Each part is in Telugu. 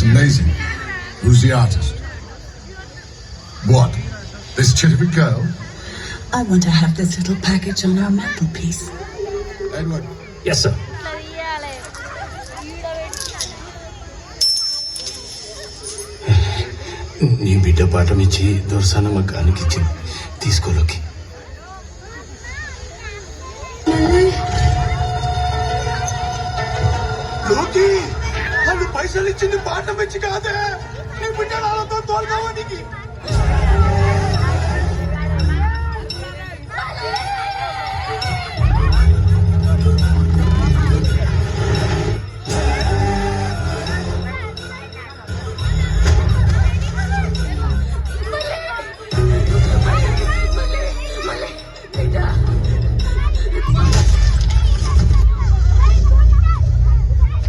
It's amazing. Who's the artist? What? This Chittavy girl? I want to have this little package on our mantelpiece. Edward. Yes sir నీ బిడ్డ పాఠం ఇచ్చి దొరసానమ్మ గానికి ఇచ్చింది తీసుకోలోకి లోకి వాళ్ళు పైసలు ఇచ్చింది పాఠం ఇచ్చి కాదే నీ బిడ్డ నాన్నతో తోలుకోవడానికి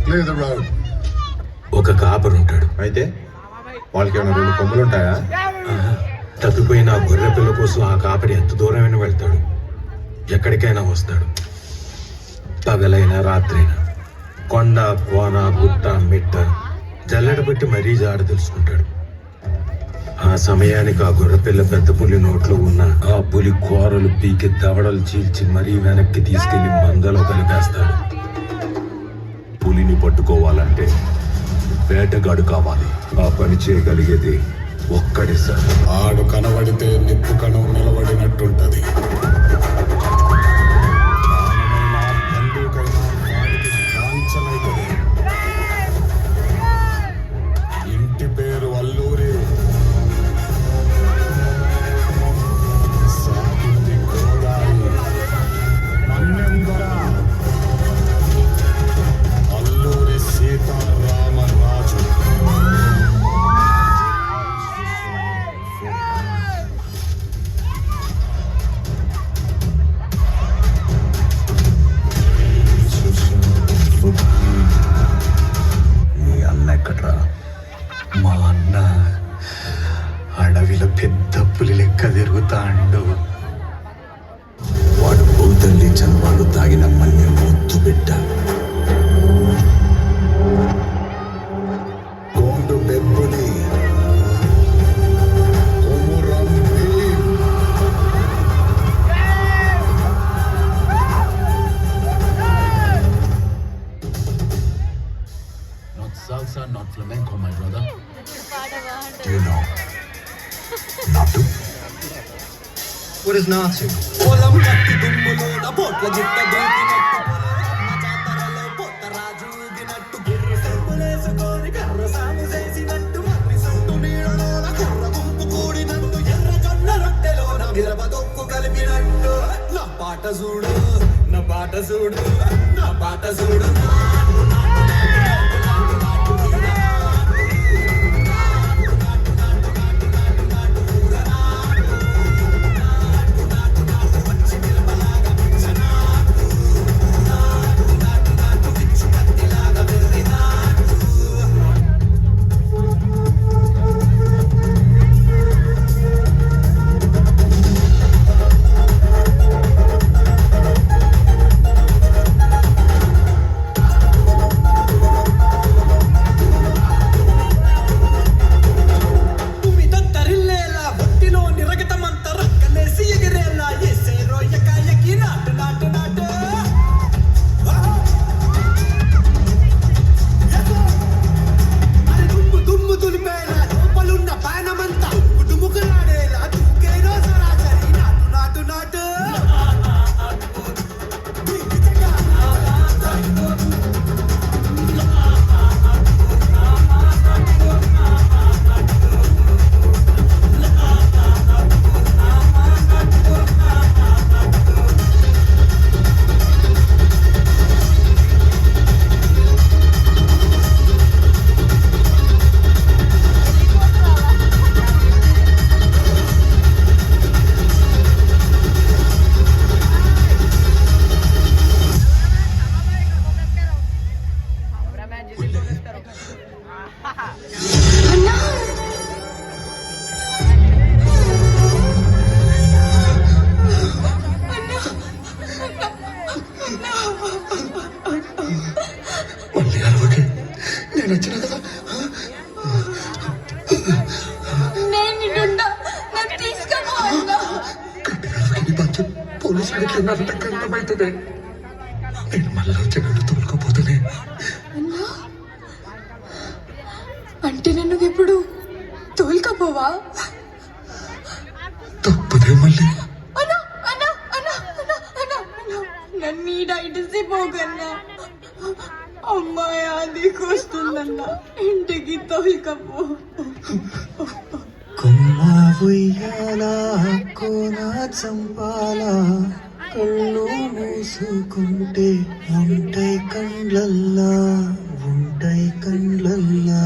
Clear the road. తప్పిపోయిన ఆ గొర్రె పిల్ల కోసం ఆ కాపరి ఎంత దూరమైనా వెళ్తాడు. ఎక్కడికైనా వస్తాడు. పగలైనా రాత్రైనా కొండ కోన గుట్ట మిట్ట జల్లెడ పెట్టి మరీ జాడ తెలుసుకుంటాడు. ఆ సమయానికి ఆ గొర్రెపిల్ల పెద్ద పులి నోట్లో ఉన్న ఆ పులి కూరలు పీకి దవడలు చీల్చి మరీ వెనక్కి తీసుకెళ్ళి మందలో కలిపేస్తాడు. పులిని పట్టుకోవాలంటే వేటగాడు కావాలి. ఆ పని చేయగలిగేది ఒక్కడి సార్ ఆడు కనబడితే నిప్పు కణం నిలబడినట్టుంటది. పులి లెక్క తిరుగుతాండు వాడు బౌద్ధల్లి చన్వాలు తాగిన మన్య ముద్దు బిడ్డ What is Natu? పొలం కత్తి దుమ్ములోన పోట్ల గిట్ట దూకినట్టు పొలరమ్మ జాతరలో పోతరాజు ఊగినట్టు గిర్రు సరుకులేసుకొని కర్ర సాము చేసినట్టు మర్రి నీడలోన గుంపు కూడినట్టు ఎర్ర జొన్న రొట్టెలోన మిరప దొక్కు కలిపినట్టు నా పాట చూడు నా పాట చూడు నా పాట చూడు తోలుకపోవా తప్పదే మళ్ళీ. అన్నా అన్నా అన్నా అన్నా అన్నా అన్నా. నన్ను ఈ డైటసే పోకన్నా అమ్మాయి ఆదికి వస్తుందన్నా ఇంటికి తోలుకపో. కొమ్మ ఉయ్యాల కోన చంపాల. కళ్ళు మూసుకుంటే ఉంటాయి కండ్లల్లా ఉంటాయి కండ్లల్లా.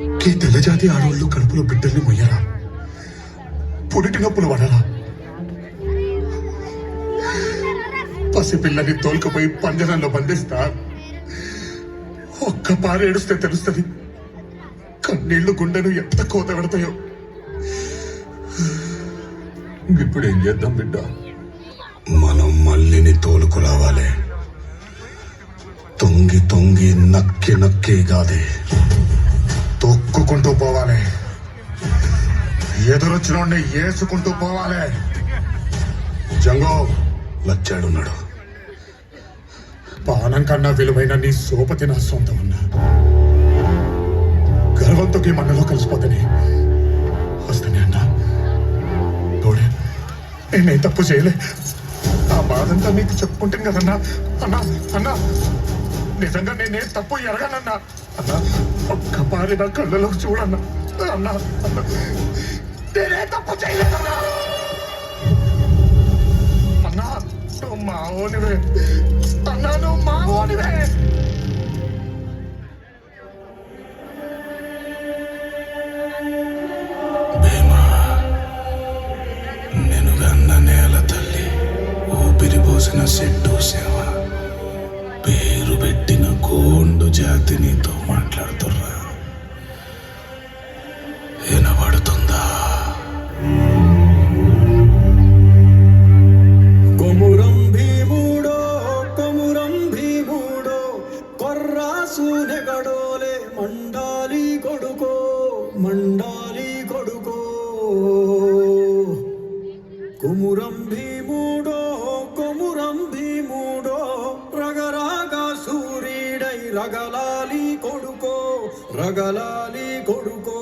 ఈ తెల్లజాతి ఆడవాళ్ళు కడుపులో బిడ్డల్ని మొయ్యరా? పురిటి నొప్పులు పడాలా పసిపిల్లని తోలుకుపోయి పంజరంలో బంధిస్తా. ఒక్క పారేడుస్తే తెలుస్తుంది. కన్నీళ్ళు గుండెను ఎంత కోత పెడతాయో. ఇప్పుడు ఏం చేద్దాం బిడ్డ? మనం మల్లిని తోలుకురావాలి తొంగి తొంగి నక్కి నక్కి కాదే తొక్కుకుంటూ పోవాలి. ఎదురొచ్చినోడిని ఏసుకుంటూ పోవాలి. జంగో లచ్చాడున్నాడు. పానం కన్నా విలువైన నీ సోపతి నా సొంతం అన్నా. గర్వంతో ఈ మండలో కలిసిపోతానే వస్తానే అన్నా. తోడే నేనే తప్పు చేయలే. ఆ బాధంతా నీకు చెప్పుకుంటాను కదన్నా. అన్నా అన్నా నిజంగా నేనే తప్పు ఎరగనన్నా. అన్నా మారిన నా కళ్ళలో చూడన్న. అన్నా నేనే తప్పు చేయలేదన్నా. అన్నా నువ్వు మావోనివే. అన్నా నువ్వు మావోనివే. నేను గన్న నేల తల్లి ఊపిరి పోసిన చెట్టు సేవ. పేరు పెట్టిన కోండు జాతి నీతో. రగలాలి కొడుకో.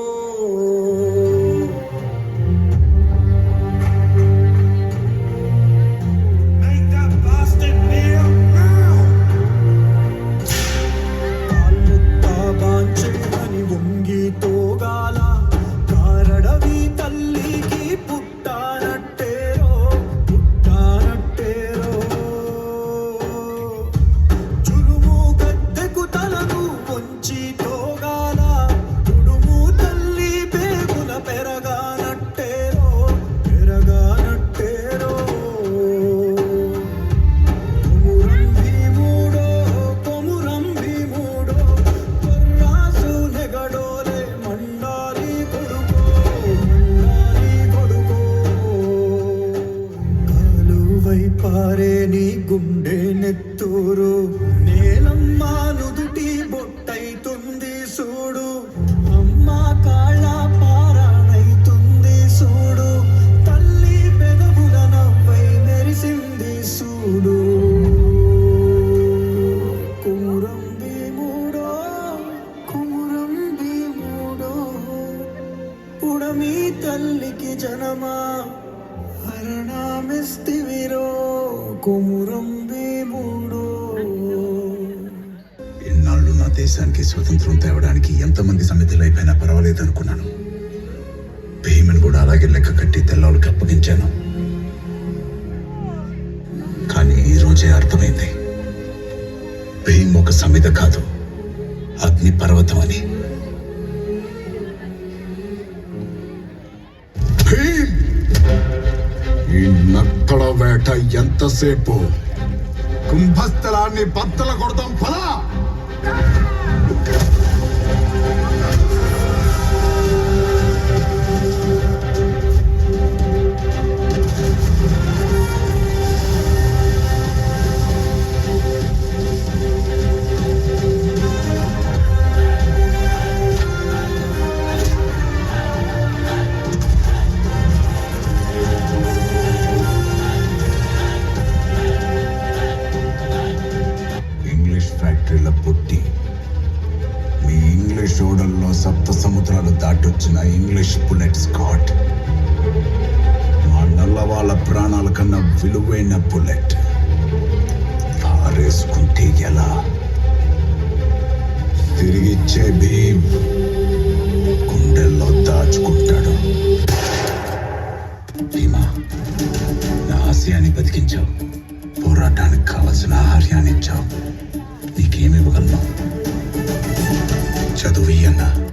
దేశానికి స్వతంత్రం తేవడానికి ఎంతమంది సమితిలో అయిపోయినా పర్వాలేదు అనుకున్నాను భీమన్ కూడా అలాగే లెక్క కట్టి తెల్లవాళ్ళకి అప్పగించాను. కానీ ఈ రోజే అర్థమైంది. భీమ్ ఒక సమిత కాదు. అగ్ని పర్వతం అని. ఈ నత్తడ వేట ఎంతసేపు? కుంభస్థలాన్ని బద్దల కొడతాం పదా! పుట్టి. మీ ఇంగ్లీష్ ఓడల్లో సప్త సముద్రాలు దాటొచ్చిన ఇంగ్లీష్ బుల్లెట్ స్కాట్. మా నల్ల వాళ్ళ ప్రాణాల కన్నా విలువైన బుల్లెట్. పారేసుకుంటే ఎలా? తిరిగిచ్చే భీమ్ గుండెల్లో దాచుకుంటాడు. భీమా నా ఆశయాన్ని బతికించావు. పోరాటానికి కావలసిన ఆహార్యాన్ని ఇచ్చావు. Viana.